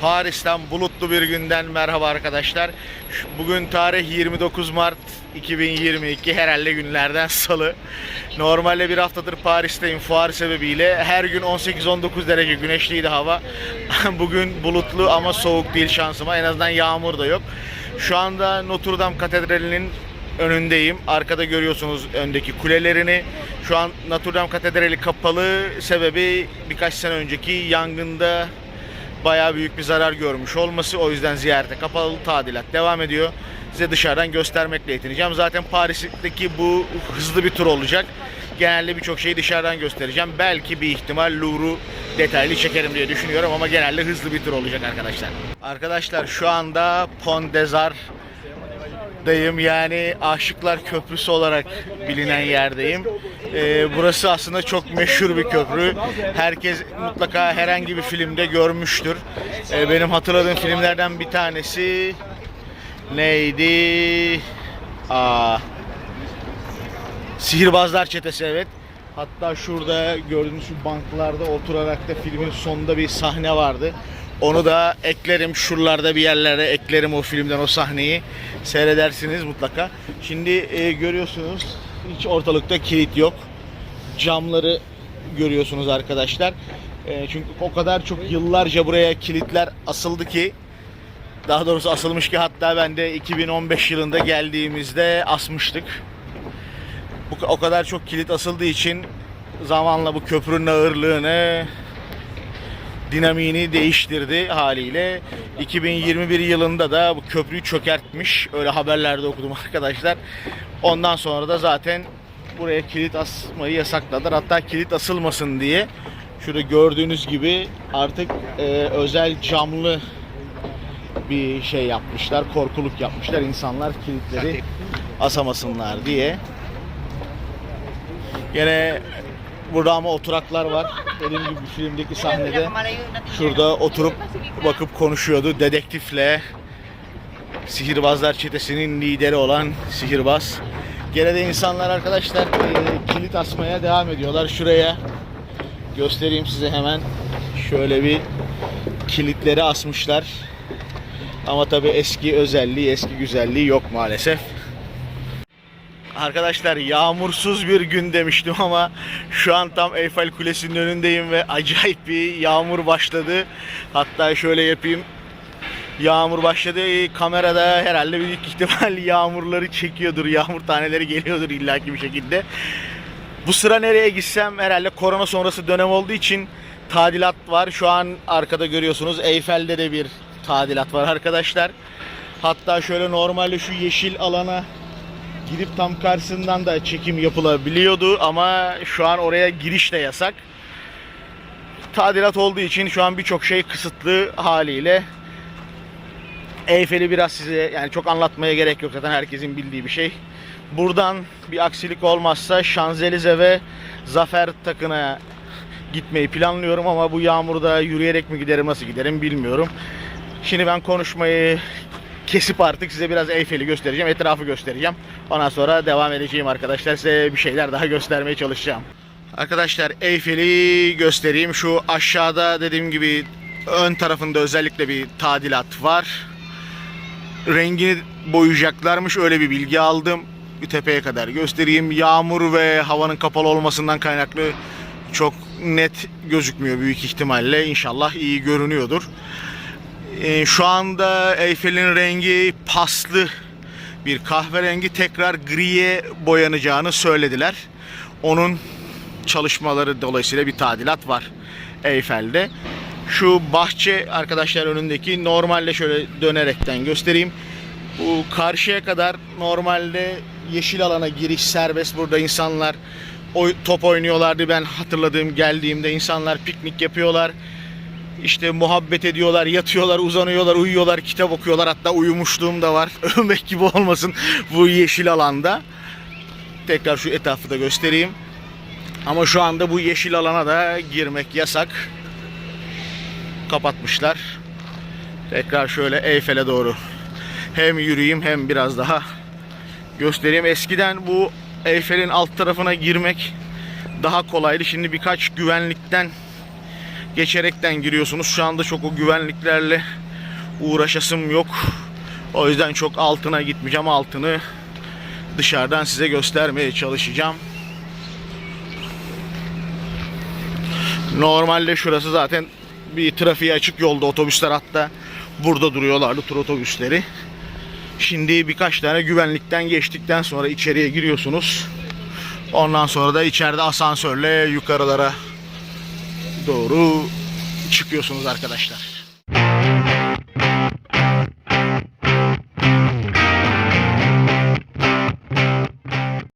Paris'ten bulutlu bir günden merhaba arkadaşlar. Bugün tarih 29 Mart 2022 herhalde günlerden salı. Normalde bir haftadır Paris'teyim fuar sebebiyle. Her gün 18-19 derece güneşliydi hava. Bugün bulutlu ama soğuk değil şansıma. En azından yağmur da yok. Şu anda Notre Dame Katedrali'nin önündeyim. Arkada görüyorsunuz öndeki kulelerini. Şu an Notre Dame Katedrali kapalı. Sebebi birkaç sene önceki yangında bayağı büyük bir zarar görmüş olması. O yüzden ziyarete kapalı tadilat devam ediyor. Size dışarıdan göstermekle yetineceğim. Zaten Paris'teki bu hızlı bir tur olacak. Genelde birçok şeyi dışarıdan göstereceğim. Belki bir ihtimal Louvre'u detaylı çekerim diye düşünüyorum ama genelde hızlı bir tur olacak arkadaşlar. Arkadaşlar şu anda Pont des Arts dayım yani Aşıklar Köprüsü olarak bilinen yerdeyim. Ee, burası aslında çok meşhur bir köprü. Herkes mutlaka herhangi bir filmde görmüştür. Ee, benim hatırladığım filmlerden bir tanesi neydi? Aa, Sihirbazlar Çetesi evet. Hatta şurada gördüğünüz şu banklarda oturarak da filmin sonunda bir sahne vardı. Onu da eklerim şuralarda bir yerlere eklerim o filmden o sahneyi. Seyredersiniz mutlaka. Şimdi e, görüyorsunuz hiç ortalıkta kilit yok. Camları görüyorsunuz arkadaşlar. E, çünkü o kadar çok yıllarca buraya kilitler asıldı ki daha doğrusu asılmış ki hatta ben de 2015 yılında geldiğimizde asmıştık. Bu o kadar çok kilit asıldığı için zamanla bu köprünün ağırlığını dinamiğini değiştirdi haliyle. 2021 yılında da bu köprüyü çökertmiş. Öyle haberlerde okudum arkadaşlar. Ondan sonra da zaten buraya kilit asmayı yasakladılar. Hatta kilit asılmasın diye şurada gördüğünüz gibi artık e, özel camlı bir şey yapmışlar. Korkuluk yapmışlar. İnsanlar kilitleri asamasınlar diye. Yine burada ama oturaklar var. Dediğim gibi filmdeki sahnede şurada oturup bakıp konuşuyordu dedektifle. Sihirbazlar çetesinin lideri olan sihirbaz. Gene de insanlar arkadaşlar e, kilit asmaya devam ediyorlar. Şuraya göstereyim size hemen. Şöyle bir kilitleri asmışlar. Ama tabi eski özelliği, eski güzelliği yok maalesef. Arkadaşlar yağmursuz bir gün demiştim ama şu an tam Eyfel Kulesi'nin önündeyim ve acayip bir yağmur başladı. Hatta şöyle yapayım. Yağmur başladı. Kamerada herhalde büyük ihtimal yağmurları çekiyordur. Yağmur taneleri geliyordur illaki bir şekilde. Bu sıra nereye gitsem herhalde korona sonrası dönem olduğu için tadilat var. Şu an arkada görüyorsunuz Eyfel'de de bir tadilat var arkadaşlar. Hatta şöyle normalde şu yeşil alana gidip tam karşısından da çekim yapılabiliyordu ama şu an oraya giriş de yasak. Tadilat olduğu için şu an birçok şey kısıtlı haliyle. Eyfel'i biraz size yani çok anlatmaya gerek yok zaten herkesin bildiği bir şey. Buradan bir aksilik olmazsa Şanzelize ve Zafer Takı'na gitmeyi planlıyorum ama bu yağmurda yürüyerek mi giderim nasıl giderim bilmiyorum. Şimdi ben konuşmayı kesip artık size biraz Eyfel'i göstereceğim, etrafı göstereceğim. Ondan sonra devam edeceğim arkadaşlar. Size bir şeyler daha göstermeye çalışacağım. Arkadaşlar Eyfel'i göstereyim. Şu aşağıda dediğim gibi ön tarafında özellikle bir tadilat var. Rengini boyayacaklarmış öyle bir bilgi aldım. Tepeye kadar göstereyim. Yağmur ve havanın kapalı olmasından kaynaklı çok net gözükmüyor büyük ihtimalle. İnşallah iyi görünüyordur. Ee, şu anda Eyfel'in rengi paslı bir kahverengi tekrar griye boyanacağını söylediler. Onun çalışmaları dolayısıyla bir tadilat var Eyfel'de. Şu bahçe arkadaşlar önündeki normalde şöyle dönerekten göstereyim. Bu karşıya kadar normalde yeşil alana giriş serbest. Burada insanlar top oynuyorlardı. Ben hatırladığım geldiğimde insanlar piknik yapıyorlar. İşte muhabbet ediyorlar, yatıyorlar, uzanıyorlar, uyuyorlar, kitap okuyorlar. Hatta uyumuşluğum da var. Övmek gibi olmasın bu yeşil alanda. Tekrar şu etrafı da göstereyim. Ama şu anda bu yeşil alana da girmek yasak. Kapatmışlar. Tekrar şöyle Eyfel'e doğru hem yürüyeyim hem biraz daha göstereyim. Eskiden bu Eyfel'in alt tarafına girmek daha kolaydı. Şimdi birkaç güvenlikten geçerekten giriyorsunuz. Şu anda çok o güvenliklerle uğraşasım yok. O yüzden çok altına gitmeyeceğim. Altını dışarıdan size göstermeye çalışacağım. Normalde şurası zaten bir trafiğe açık yolda otobüsler hatta burada duruyorlardı tur otobüsleri. Şimdi birkaç tane güvenlikten geçtikten sonra içeriye giriyorsunuz. Ondan sonra da içeride asansörle yukarılara doğru çıkıyorsunuz arkadaşlar.